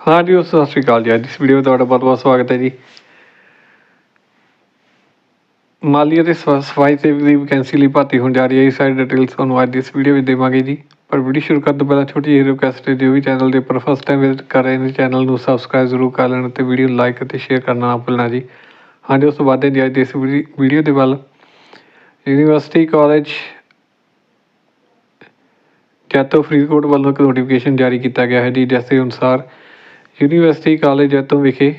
ਹਾਂ ਜੀ ਸਤਿ ਸ਼੍ਰੀ ਅਕਾਲ ਜੀ। ਅੱਜ ਇਸ ਵੀਡੀਓ ਵਿੱਚ ਤੁਹਾਡਾ ਬਹੁਤ ਬਹੁਤ ਸਵਾਗਤ ਹੈ ਜੀ। ਮਾਲੀ ਅਤੇ ਸਫ- ਸਫ਼ਾਈ ਸੇਵਕ ਦੀ ਵੈਕੈਂਸੀ ਲਈ ਭਰਤੀ ਹੋਣ ਜਾ ਰਹੀ ਹੈ। ਇਹ ਸਾਰੀ ਡਿਟੇਲਸ ਤੁਹਾਨੂੰ ਅੱਜ ਦੀ ਇਸ ਵੀਡੀਓ ਵਿੱਚ ਦੇਵਾਂਗੇ ਜੀ। ਪਰ ਵੀਡੀਓ ਸ਼ੁਰੂ ਕਰਨ ਤੋਂ ਪਹਿਲਾਂ ਛੋਟੀ ਜਿਹੀ ਰਿਕੁਐਸਟ ਹੈ, ਜੋ ਵੀ ਚੈਨਲ ਦੇ ਉੱਪਰ ਫਸਟ ਟਾਈਮ ਵਿਜ਼ਿਟ ਕਰ ਰਹੇ ਨੇ ਚੈਨਲ ਨੂੰ ਸਬਸਕ੍ਰਾਈਬ ਜ਼ਰੂਰ ਕਰ ਲੈਣ ਤੇ ਵੀਡੀਓ ਲਾਈਕ ਅਤੇ ਸ਼ੇਅਰ ਕਰਨਾ ਨਾ ਭੁੱਲਣਾ ਜੀ। ਹਾਂ ਜੀ, ਉਸ ਤੋਂ ਬਾਅਦ ਹੈ ਜੀ, ਅੱਜ ਦੀ ਇਸ ਵੀਡੀ- ਵੀਡੀਓ ਦੇ ਵੱਲ ਯੂਨੀਵਰਸਿਟੀ ਕਾਲਜ ਜੈਤੋ ਫਰੀਦਕੋਟ ਵੱਲੋਂ ਇੱਕ ਨੋਟੀਫਿਕੇਸ਼ਨ ਜਾਰੀ ਕੀਤਾ ਗਿਆ ਹੈ ਜੀ, ਜਿਸ ਦੇ ਅਨੁਸਾਰ ਯੂਨੀਵਰਸਿਟੀ ਕਾਲਜ ਜੈਤੋ ਵਿਖੇ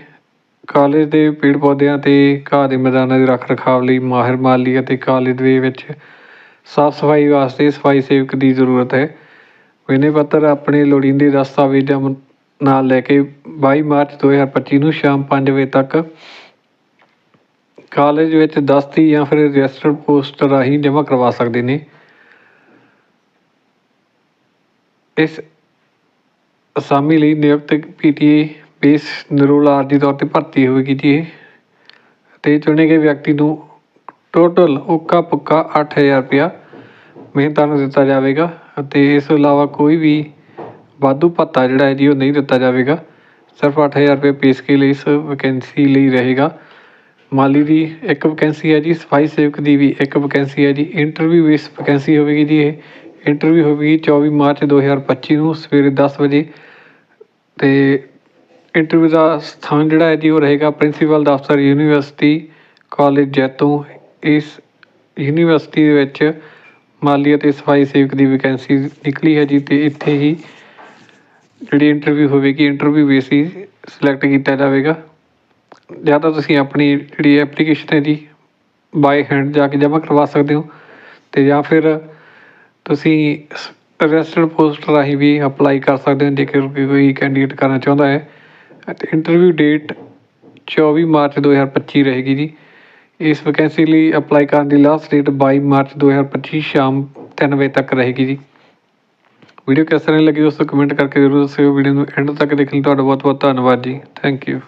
ਕਾਲਜ ਦੇ ਪੇੜ ਪੌਦਿਆਂ ਅਤੇ ਘਾਹ ਦੇ ਮੈਦਾਨਾਂ ਦੇ ਰੱਖ ਰਖਾਵ ਲਈ ਮਾਹਿਰ ਮਾਲੀ ਅਤੇ ਕਾਲਜ ਦੇ ਵਿੱਚ ਸਾਫ਼ ਸਫ਼ਾਈ ਵਾਸਤੇ ਸਫ਼ਾਈ ਸੇਵਕ ਦੀ ਜ਼ਰੂਰਤ ਹੈ। ਵਿਨੇ ਪੱਤਰ ਆਪਣੇ ਲੋੜੀਂਦੇ ਦਸਤਾਵੇਜ਼ਾਂ ਨਾਲ ਲੈ ਕੇ ਬਾਈ ਮਾਰਚ 2025 ਨੂੰ ਸ਼ਾਮ ਪੰਜ ਵਜੇ ਤੱਕ ਕਾਲਜ ਵਿੱਚ ਦਸਤੀ ਜਾਂ ਫਿਰ ਰਜਿਸਟਰਡ ਪੋਸਟ ਰਾਹੀਂ ਜਮ੍ਹਾਂ ਕਰਵਾ ਸਕਦੇ ਨੇ। ਇਸ ਅਸਾਮੀ ਲਈ ਨਿਯੁਕਤ ਪੀਟੀਏ ਬੇਸ ਨਿਰੋਲ ਆਦਿ ਤੌਰ ਤੇ ਭਰਤੀ ਹੋਵੇਗੀ ਜੀ ਇਹ। ਅਤੇ ਚੁਣੇ ਗਏ ਵਿਅਕਤੀ ਨੂੰ ਟੋਟਲ ਉੱਕਾ ਪੁੱਕਾ 8000 ਰੁਪਇਆ ਮਿਹਨਤਾਂ ਨੂੰ ਦਿੱਤਾ ਜਾਵੇਗਾ ਅਤੇ ਇਸ ਤੋਂ ਇਲਾਵਾ ਕੋਈ ਵੀ ਵਾਧੂ ਭੱਤਾ ਜਿਹੜਾ ਹੈ ਜੀ ਉਹ ਨਹੀਂ ਦਿੱਤਾ ਜਾਵੇਗਾ। ਸਿਰਫ ਅੱਠ ਹਜ਼ਾਰ ਰੁਪਏ ਪੇ ਲਈ ਇਸ ਵੈਕੈਂਸੀ ਲਈ ਰਹੇਗਾ। ਮਾਲੀ ਦੀ ਇੱਕ ਵੈਕੈਂਸੀ ਹੈ ਜੀ, ਸਫ਼ਾਈ ਸੇਵਕ ਦੀ ਵੀ ਇੱਕ ਵੈਕੈਂਸੀ ਹੈ ਜੀ। ਇੰਟਰਵਿਊ ਬੇਸ ਵੈਕੈਂਸੀ ਹੋਵੇਗੀ ਜੀ ਇਹ। ਇੰਟਰਵਿਊ ਹੋਵੇਗੀ 24 ਮਾਰਚ 2025 ਨੂੰ ਸਵੇਰੇ 10 ਵਜੇ ਤੇ ਇੰਟਰਵਿਊ ਦਾ ਸਥਾਨ ਜਿਹੜਾ ਹੈ ਜੀ ਉਹ ਰਹੇਗਾ ਪ੍ਰਿੰਸੀਪਲ ਦਫ਼ਤਰ ਯੂਨੀਵਰਸਿਟੀ ਕਾਲਜ ਜੈਤੋ। ਇਸ ਯੂਨੀਵਰਸਿਟੀ ਦੇ ਵਿੱਚ ਮਾਲੀ ਅਤੇ ਸਫ਼ਾਈ ਸੇਵਕ ਦੀ ਵੈਕੈਂਸੀ ਨਿਕਲੀ ਹੈ ਜੀ ਅਤੇ ਇੱਥੇ ਹੀ ਜਿਹੜੀ ਇੰਟਰਵਿਊ ਹੋਵੇਗੀ ਇੰਟਰਵਿਊ ਬੇਸ ਹੀ ਸਿਲੈਕਟ ਕੀਤਾ ਜਾਵੇਗਾ। ਜਾਂ ਤਾਂ ਤੁਸੀਂ ਆਪਣੀ ਜਿਹੜੀ ਐਪਲੀਕੇਸ਼ਨ ਹੈ ਜੀ ਬਾਏ ਹੈਂਡ ਜਾ ਕੇ ਜਮ੍ਹਾਂ ਕਰਵਾ ਸਕਦੇ ਹੋ ਅਤੇ ਜਾਂ ਫਿਰ ਤੁਸੀਂ ਰਜਿਸਟਰਡ ਪੋਸਟ ਰਾਹੀਂ ਵੀ ਅਪਲਾਈ ਕਰ ਸਕਦੇ ਹੋ ਜੇਕਰ ਕੋਈ- ਕੈਂਡੀਡੇਟ ਕਰਨਾ ਚਾਹੁੰਦਾ ਹੈ। ਅਤੇ ਇੰਟਰਵਿਊ ਡੇਟ 24 ਮਾਰਚ 2025 ਰਹੇਗੀ ਜੀ। ਇਸ ਵੈਕੈਂਸੀ ਲਈ ਅਪਲਾਈ ਕਰਨ ਦੀ ਲਾਸਟ ਡੇਟ ਬਾਈ ਮਾਰਚ 2025 ਸ਼ਾਮ ਤਿੰਨ ਵਜੇ ਤੱਕ ਰਹੇਗੀ ਜੀ। ਵੀਡੀਓ ਕਿਸ ਤਰ੍ਹਾਂ ਲੱਗੀ ਉਸ ਦੋਸਤੋ ਕਮੈਂਟ ਕਰਕੇ ਜ਼ਰੂਰ ਦੱਸਿਓ। ਵੀਡੀਓ ਨੂੰ ਐਂਡ ਤੱਕ ਦੇਖਣ ਲਈ ਤੁਹਾਡਾ ਬਹੁਤ ਬਹੁਤ ਧੰਨਵਾਦ ਜੀ। Thank you